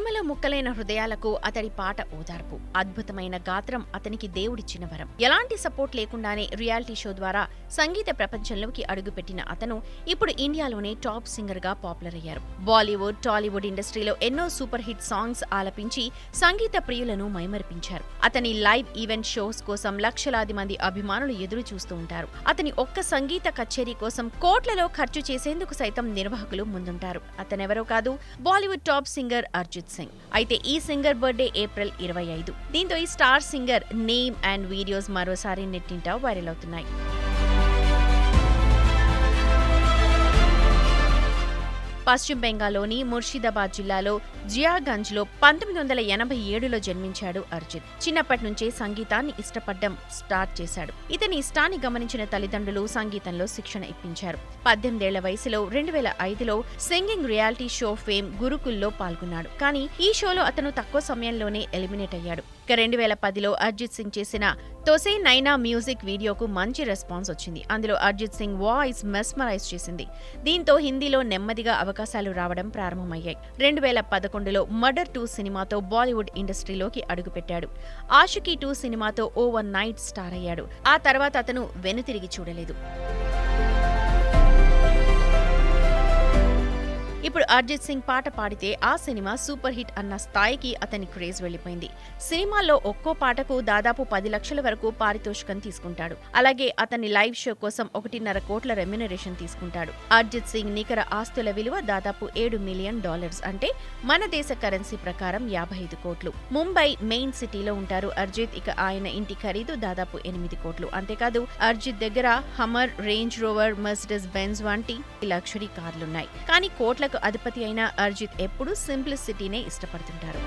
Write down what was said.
ప్రేమలో ముక్కలైన హృదయాలకు అతడి పాట ఓదార్పు. అద్భుతమైన గాత్రం అతనికి దేవుడిచ్చిన వరం. ఎలాంటి సపోర్ట్ లేకుండానే రియాలిటీ షో ద్వారా సంగీత ప్రపంచంలోకి అడుగుపెట్టిన అతను ఇప్పుడు ఇండియాలోనే టాప్ సింగర్గా పాపులర్ అయ్యారు. బాలీవుడ్ టాలీవుడ్ ఇండస్ట్రీలో ఎన్నో సూపర్ హిట్ సాంగ్స్ ఆలపించి సంగీత ప్రియులను మైమరిపించారు. అతని లైవ్ ఈవెంట్ షోస్ కోసం లక్షలాది మంది అభిమానులు ఎదురు చూస్తూ ఉంటారు. అతని ఒక్క సంగీత కచేరీ కోసం కోట్లలో ఖర్చు చేసేందుకు సైతం నిర్వాహకులు ముందుంటారు. అతనెవరో కాదు బాలీవుడ్ టాప్ సింగర్ సింగ్ అయితే ఈ సింగర్ బర్త్డే ఏప్రిల్ ఇరవై ఐదు. దీంతో ఈ star singer name and videos మరోసారి నెట్టింట వైరల్ అవుతున్నాయి. పశ్చిమ బెంగాల్లోని ముర్షిదాబాద్ జిల్లాలో జియాగంజ్లో పంతొమ్మిది వందల ఎనభై ఏడులో జన్మించాడు అర్జిత్ చిన్నప్పటి నుంచే సంగీతాన్ని ఇష్టపడడం స్టార్ట్ చేశాడు. ఇతని ఇష్టాన్ని గమనించిన తల్లిదండ్రులు సంగీతంలో శిక్షణ ఇప్పించారు. పద్దెనిమిదేళ్ళ వయసులో రెండు వేల ఐదులో సింగింగ్ రియాలిటీ షో ఫేమ్ గురుకుల్లో పాల్గొన్నాడు. కానీ ఈ షోలో అతను తక్కువ సమయంలోనే ఎలిమినేట్ అయ్యాడు. ఇక రెండు వేల పదిలో అర్జిత్ సింగ్ చేసిన తొసే నైనా మ్యూజిక్ వీడియోకు మంచి రెస్పాన్స్ వచ్చింది. అందులో అర్జిత్ సింగ్ వాయిస్ మెస్మరైజ్ చేసింది. దీంతో హిందీలో నెమ్మదిగా అవకాశం అవకాశాలు రావడం ప్రారంభమయ్యాయి. రెండు వేల పదకొండులో మర్డర్ టూ సినిమాతో బాలీవుడ్ ఇండస్ట్రీలోకి అడుగుపెట్టాడు. ఆషుకీ టూ సినిమాతో ఓవర్ నైట్ స్టార్ అయ్యాడు. ఆ తర్వాత అతను వెనుతిరిగి చూడలేదు. అర్జిత్ సింగ్ పాట పాడితే ఆ సినిమా సూపర్ హిట్ అన్న స్థాయికి అతని క్రేజ్ వెళ్ళిపోయింది సినిమాల్లో ఒక్కో పాటకు దాదాపు పది లక్షల వరకు పారితోషికం తీసుకుంటాడు. అలాగే అతని లైవ్ షో కోసం ఒకటిన్నర కోట్ల రెమ్యునరేషన్ తీసుకుంటాడు. అర్జిత్ సింగ్ నికర ఆస్తుల విలువ దాదాపు ఏడు మిలియన్ డాలర్స్ అంటే మన దేశ కరెన్సీ ప్రకారం యాభై ఐదు కోట్లు. ముంబై మెయిన్ సిటీలో ఉంటారు అర్జిత్. ఇక ఆయన ఇంటి ఖరీదు దాదాపు ఎనిమిది కోట్లు. అంతేకాదు అర్జిత్ దగ్గర Hummer Range Rover Mercedes Benz వంటి లగ్జరీ కార్లున్నాయి. కానీ కోట్లకు అధిపతి అయిన అర్జిత్ ఎప్పుడూ సింప్లిసిటీనే ఇష్టపడుతుంటారు.